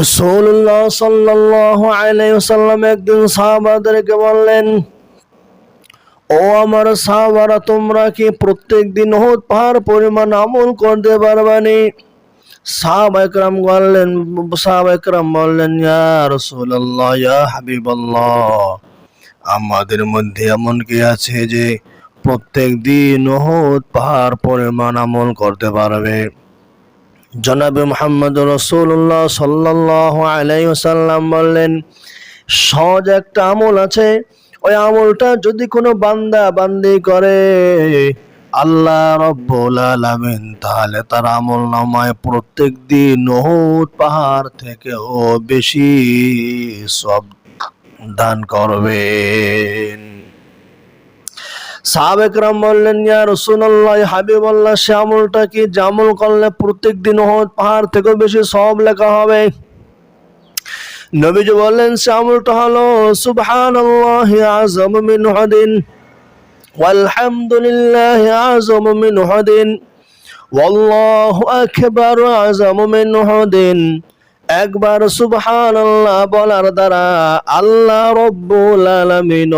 রসুল্লাহ সাল্লাহ আলাইসাল্লাম একদিন সাহাবাদেরকে বললেন, ও আমার সাহাবারা, তোমরা কি প্রত্যেক দিন হোত পাহাড় পরিমাণ আমল করতে পারবানি সাহাব একরাম বললেন, সাহাব একরাম বললেন, ইয়া রসুল্লাহ ইয়া হাবিবাল্লাহ, আমাদের মধ্যে এমন কি আছে যে প্রত্যেক দিন হোত পাহাড় পরিমাণ আমল করতে পারবে? জনাবে মোহাম্মদ রসুল্লাহ সাল্লাহ আলাইসাল্লাম বললেন, সহজ একটা আমল আছে। ওই আমলটা যদি কোনো বান্দা বান্দি করে, আল্লাহ রব্বুল আলামিন তাহলে তার আমল নামায় প্রত্যেক দিন নহদ পাহাড় থেকেও বেশি সব দান করবেন। সাহাবেকরাম বললেন, ইয়া রসুল্লাহ হাবিবাল্লাহ, সে কি যে আমল করলে প্রত্যেক দিন হদ পাহাড় থেকেও বেশি সব লেখা হবে? নবীজি বললেন, সে আমলটা হলো, সুবহানাল্লাহ আযম মিন হুদিন ওয়ালহামদুলিল্লাহ আযম মিন হুদিন ওয়াল্লাহু আকবার আযম মিন হুদিন একবার সুবহানাল্লাহ বলার দ্বারা আল্লাহ রব্বুল আলামিন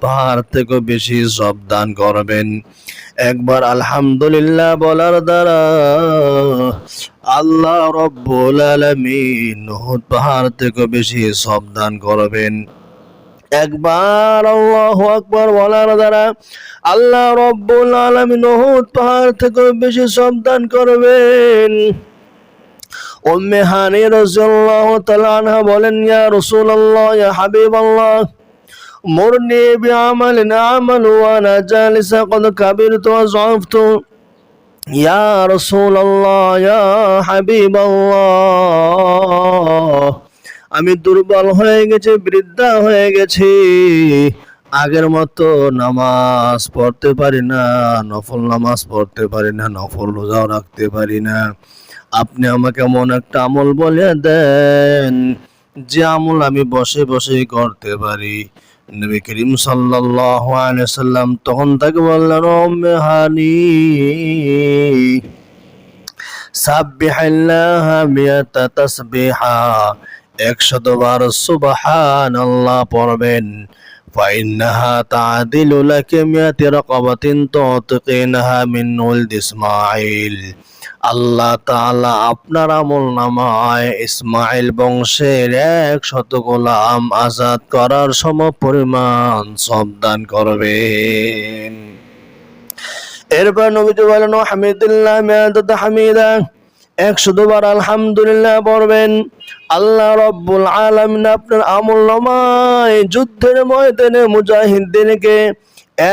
তার থেকে বেশি সব দান করবেন। একবার আলহামদুলিল্লাহ বলার দ্বারা আল্লাহ রব্বুল আলামিন পাহাড় থেকে বেশি সব দান করবেন। একবার আল্লাহ আকবার বলার দ্বারা আল্লাহ রব্বুল আলামিন পাহাড় থেকে বেশি সব দান করবেন। উম্মে হানি রাদিয়াল্লাহু তাআলা আনহা বলেন, ইয়া রাসূলুল্লাহ, ইয়া হাবিবাল্লাহ, মুরনি বিআমালিন আমাল ওয়া আনা জালিসা, কদ কাবিরতু ওয়া যাফতু ইয়া রাসূলুল্লাহ, ইয়া হাবিবাল্লাহ, আমি দুর্বল হয়ে গেছি, বৃদ্ধা হয়ে গেছি। আগের মতো নামাজ পড়তে পারি না, নফল নামাজ পড়তে পারি না, নফল রোজাও রাখতে পারি না। আপনি আমাকে এমন একটা আমল বলে দেন যে আমল আমি বসে বসে করতে পারি। নবী করিম সাল্লাম তখন তাকে বললেন, ও মেহানি সাব্বিহাল্লাহ মিয়াতা তাসবিহা একশত বার সুবহানাল্লাহ পড়বেন। فإنها تعدل لك مئة رقبة تعتقينها من ولد إسماعيل আল্লাহ তাআলা আপনার আমল নামায় ইসমাইল বংশের এক শত গোলাম আজাদ করার সম পরিমাণ সব দান করবেন এরপর নবীজি বলেন হামিদুল্লাহ মেয়াদত হামিদা একশো দুবার আলহামদুলিল্লাহ পড়বেন। আল্লাহ রব্বুল আলমিন আপনার আমল নামায় যুদ্ধের ময়দানে মুজাহিদদেরকে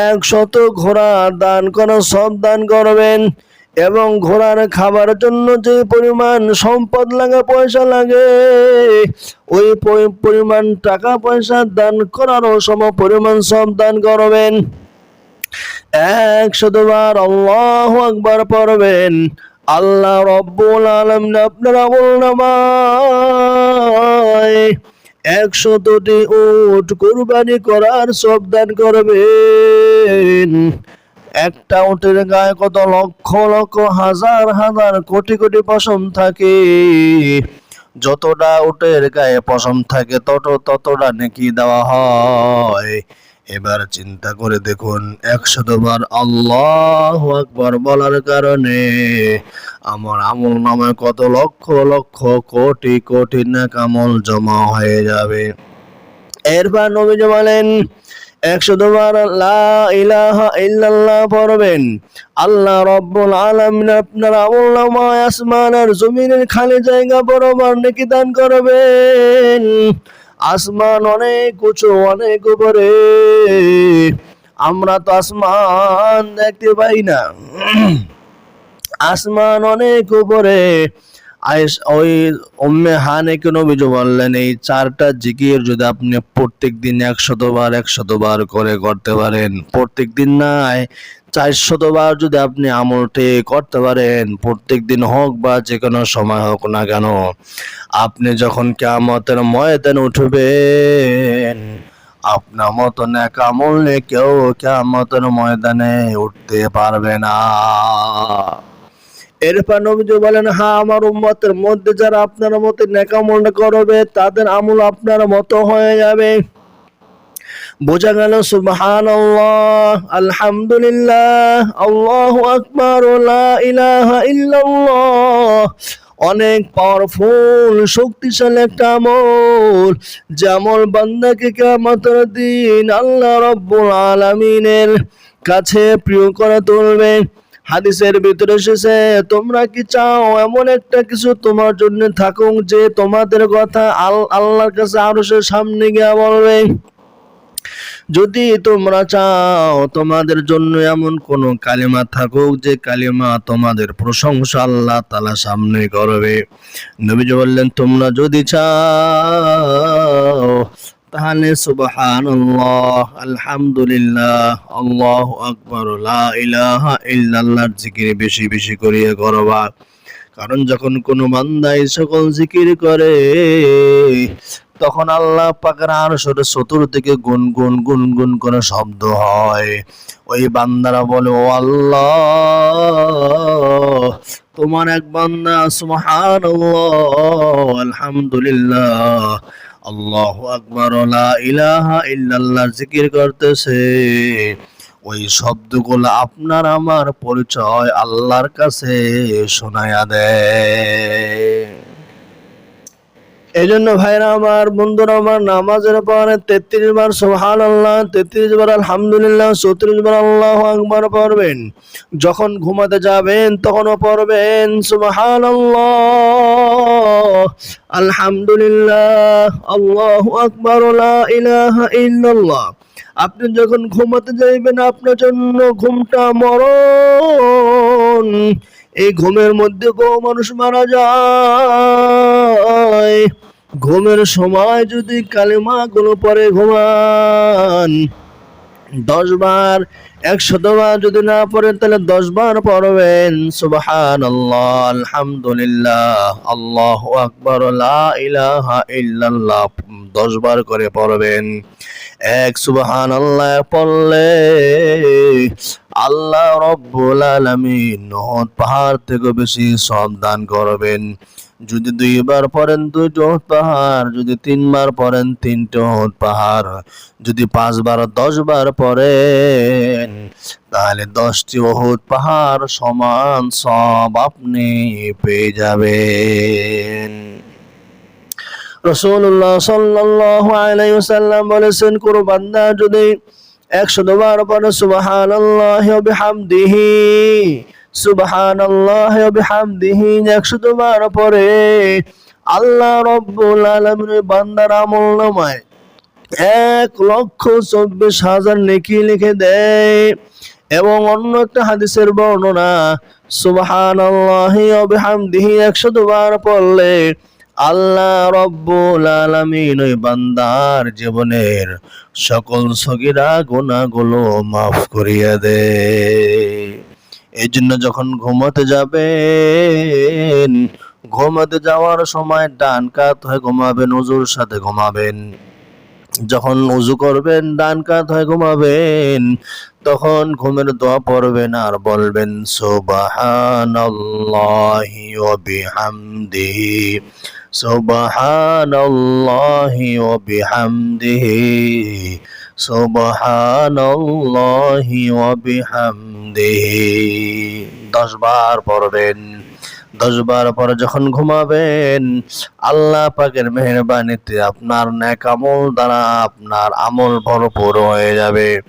একশত ঘোড়া দান করা, সব দান করবেন এবং ঘোড়ার খাবার জন্য যে পরিমাণ সম্পদ লাগে, পয়সা লাগে, ওই পরিমাণ টাকা পয়সা দান করারও সম পরিমাণ সব দান করবেন। একশতবার আল্লাহ আকবার পড়বেন। আল্লাহ রব্বুল আলম আপনার নামায় একশতটি উট কুরবানি করার সব দান করবেন। একটা উটের গায়ে কত লক্ষ লক্ষ, হাজার হাজার কোটি কোটি পশম থাকে। যতটা উটের গায়ে পশম থাকে, তত ততটা নাকি দেওয়া হয়। এবার চিন্তা করে দেখুন একশত বার আল্লাহ আকবার বলার কারণে আমার আমল নামে কত লক্ষ লক্ষ, কোটি কোটি নাক আমল জমা হয়ে যাবে। এরপর নবীজি বলেন একশো দুবার লা ইলাহা ইল্লাল্লাহ পড়বেন। আল্লাহ রব্বুল আলামিন আপনার আমল আসমান আর জমিনের খালি জায়গা বরাবর নাকি দান করবেন। আসমান অনেক উঁচু, অনেক উপরে। আমরা তো আসমান দেখতে পাই না। আসমান অনেক উপরে। আয়েশ, ওই উম্মে হানে কেন নবীজি বললেন, এই চারটা জিকির যদি আপনি প্রত্যেক দিন একশত বার একশত বার করে করতে পারেন প্রত্যেক দিন নাই চারশত বার যদি আপনি আমলটি করতে পারেন প্রত্যেক দিন হোক বা যে কোনো সময় হোক না কেন, আপনি যখন কেমতের ময়দান উঠবেন, আপনার মতন এক আমল নিয়ে কেউ কেমতের ময়দানে উঠতে পারবে না। এরপর নবীজি বলেন হ্যাঁ আমার উম্মতের মধ্যে যারা আপনার মতে নেকামল করবে, তাদের আমল আপনার মতো হয়ে যাবে। বোঝা গেল সুবহান আলহামদুলিল্লাহ, আল্লাহ আকবার অনেক পাওয়ারফুল শক্তিশালী একটা আমল, যে আমল বান্দাকে কেমতের দিন আল্লাহ রব্বুল আলামিনের কাছে প্রিয় করে তুলবে। হাদিসের ভিতরে এসেছে, তোমরা কি চাও এমন একটা কিছু তোমার জন্য থাকুক, যে তোমাদের কথা আল, আল্লাহর কাছে আরও সামনে গিয়ে বলবে? যদি তোমরা চাও তোমাদের জন্য এমন কোন কালিমা থাকুক যে কালিমা তোমাদের প্রশংসা আল্লাহ তালা সামনে করবে। নবীজি বললেন, তোমরা যদি চাও তাহলে সুবহানাল্লাহ, আলহামদুলিল্লাহ, আল্লাহু আকবর ইলাহা ইল্লাল্লাহর জিকির বেশি বেশি করিয়া করবা। কারণ যখন কোনো বান্দা সকল জিকির করে, তখন আল্লাহ পাকের আর সরে চতুর্দিকে গুন গুন গুন গুন করে শব্দ হয়। ওই বান্দারা বলে, ও আল্লাহ, তোমার এক বান্দা সুবহান আলহামদুলিল্লাহ, আল্লাহ আকবর ইলাহা ইল্লাল্লাহ, জিকির করতেছে। ওই শব্দগুলো আপনার আমার পরিচয় আল্লাহর কাছে শোনায়া দেয়। এই জন্য ভাইরা আমার, বন্ধুরা আমার, নামাজের পরে তেত্রিশ বার সোহান আল্লাহ তেত্রিশ বার আলহামদুলিল্লাহ, চৌত্রিশ বার আল্লাহ আকবার পড়বেন। যখন ঘুমাতে যাবেন, তখনও পড়বেন সুবহান আলহামদুলিল্লাহ, আল্লাহ আকবর ইল্লাল্লাহ। আপনি যখন ঘুমাতে যাইবেন, আপনার জন্য ঘুমটা মরণ। এই ঘুমের মধ্যে বহু মানুষ মারা যায়। ঘুমের সময় যদি কালেমা গুলো পরে ঘুমান দশ বার একশত বার যদি না পড়েন, তাহলে দশ বার পড়বেন। সুবহান আল্লাহ আলহামদুলিল্লাহ, আল্লাহ আকবর ইলাহা ইল্লাল্লাহ দশ বার করে পড়বেন। এক সুবহান আল্লাহ পড়লে আল্লাহ রব্বুল আলামিন নহদ পাহাড় থেকে বেশি সব দান করবেন। যদি দুইবার পড়েন দুইটা হদ পাহাড়, যদি তিনবার পড়েন তিনটা হদ পাহাড়। যদি পাঁচবার দশ বার পড়েন, তাহলে দশটি বহুত পাহাড় সমান সব আপনি পেয়ে যাবেন। রসুল্লাহ সাল্লাহ আলাই সাল্লাম বলেছেন, কোনো বান্দা যদি একশো দুবার পরে সুবাহান আল্লাহ বিহামদিহি। সুবাহান আল্লাহ বিহামদিহি একশো দুবার পরে আল্লাহ রব্বুল আলমিনের বান্দার আমল নামায় এক লক্ষ চব্বিশ হাজার নেকি লিখে দেয় এবং অন্য একটা হাদিসের বর্ণনা সুবাহান আল্লাহ বিহামদিহি একশো দুবার পড়লে আল্লাহ রব্বুল আলামিন ওই বান্দার জীবনের সকল সগিরা গুনাহগুলো মাফ করিয়া দে। এই জন্য যখন ঘুমাতে যাবেন, ঘুমাতে যাওয়ার সময় ডান কাত হয়ে ঘুমাবেন, উজুর সাথে ঘুমাবেন। যখন উজু করবেন, ডান কাত হয়ে ঘুমাবেন, তখন ঘুমের দোয়া পড়বেন আর বলবেন, সুবহানাল্লাহি সুবহানাল্লাহি ওয়া বিহামদিহি, সুবহানাল্লাহি ওয়া বিহামদিহি। দশ বার পড়বেন, দশ বার পরে যখন ঘুমাবেন, আল্লাহ পাকের মেহরবানিতে আপনার ন্যাক আমল দ্বারা আপনার আমল ভরপুর হয়ে যাবে।